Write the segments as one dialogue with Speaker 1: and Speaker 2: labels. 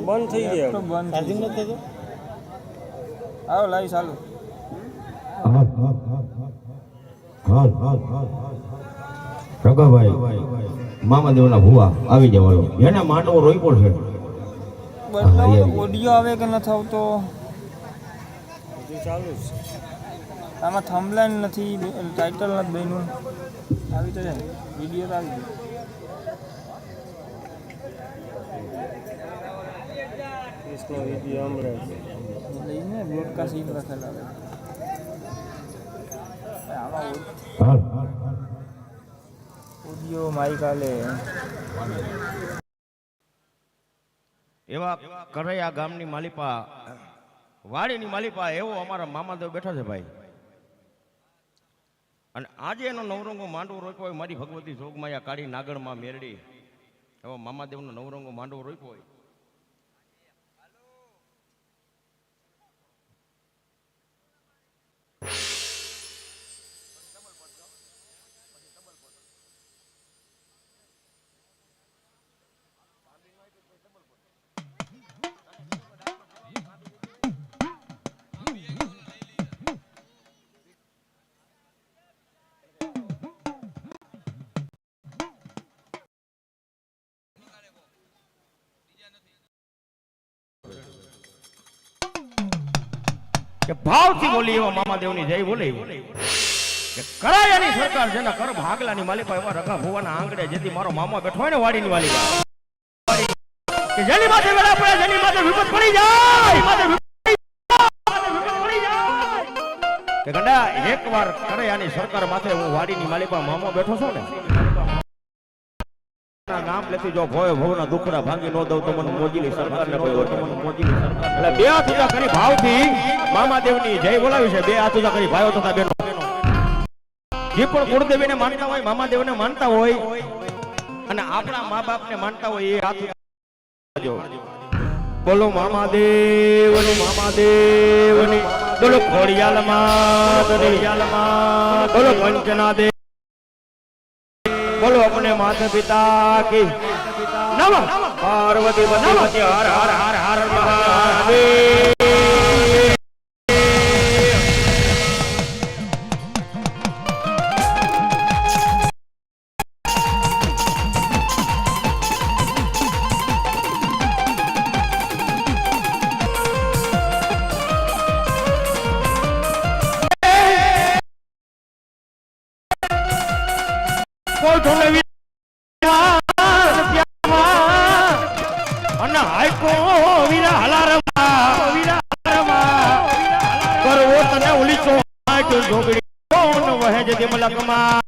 Speaker 1: બંધ થઈ ગયો
Speaker 2: ચાર્જિંગ નથી થતું
Speaker 3: આવો લાવી ચાલુ
Speaker 4: રઘાભાઈ મામાદેવના ભુવા આવી જવાનો એને માંડવો
Speaker 3: બદલાવો તો ઓડિયો આવે કે
Speaker 1: ચાલુ છે
Speaker 3: આમાં થંબલાઈન નથી ટાઇટલ નથી બન્યું આવી જાય વીડિયો આવી ગયો
Speaker 1: ત્રીસનો વીડિયો હમણાં
Speaker 3: લઈને બ્રોડકાસ્ટ ઈ લખેલા આવે ઓડિયો આલે
Speaker 4: એવા કરૈયા ગામની માલિપા વાડીની માલિપા એવો અમારા મામાદેવ બેઠા છે ભાઈ. અને આજે એનો નવરંગો માંડવો રોપ્યો હોય મારી ભગવતી જોગમાયા કાળી નાગરમાં મેરડી. એવો મામાદેવનો નવરંગો માંડવો રોપ્યો હોય. કે ભાવથી બોલી એવા મામાદેવની જય બોલી કે કરાયાની સરકાર જેના કર ભાગલાની માલિકા એવા રગા ભુવાના આંગળે જેથી મારો મામા બેઠો હોય ને વાડીની માલિકા. કે જેની માથે વેળા પડે, જેની માથે વિપત પડી જાય. માથે. કે ગંડા, એકવાર કરાયાની સરકાર માથે હું વાડીની માલિકા, મામા બેઠો છું ને. લેતી જો ભોય ભવના દુખડા ભાંગી નો દઉં તો મને મોજીલી સરકારને કોઈ હોય મને મોજીલી સરકાર એટલે બે હાથ કરી ભાવથી મામાદેવની જય બોલાવી છે. બે હાથ કરી ભાઈઓ તથા બહેનો જે પણ કુળદેવીને માનતા હોય, મામાદેવને માનતા બોલો મામાદેવની મામાદેવની. બોલો ખોડિયાલમાં બોલો કંચના अपने माता पिता की। नम। पार्वती पति हर हर हर हर महादेव Don't let me અને હાઈકો વીરા હલારમાં વીરા હલારમાં કરવો તને ઓલી ચો કોણ વહે જે મલકમાં?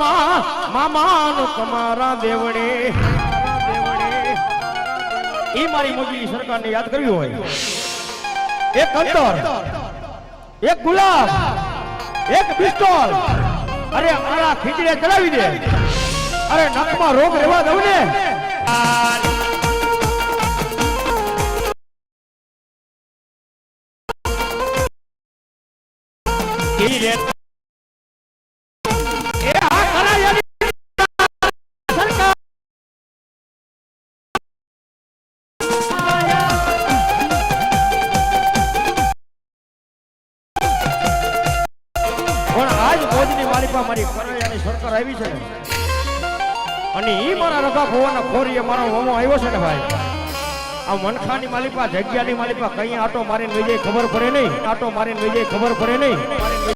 Speaker 4: મામા, મામાનો તમારા દેવડે. એ મારી મોદી સરકારને યાદ કરવી હોય. એક અંતર, એક ગુલાબ, એક પિસ્તોલ. અરે મારા ખીચડે ચડાવી દે. અરે નખમાં રોગ રહેવા દઉં ને. ઈ મોજની મારી પાસે સરકાર આવી છે અને એ મારા રગા ખોવાના ખોરીએ મારો મોમો આવ્યો છે ને ભાઈ, આ મનખાની માલિકા જગ્યાની માલિકા કઈ આટો મારીને વિજય ખબર પડે નહીં, આટો મારીને વિજય ખબર પડે નહીં.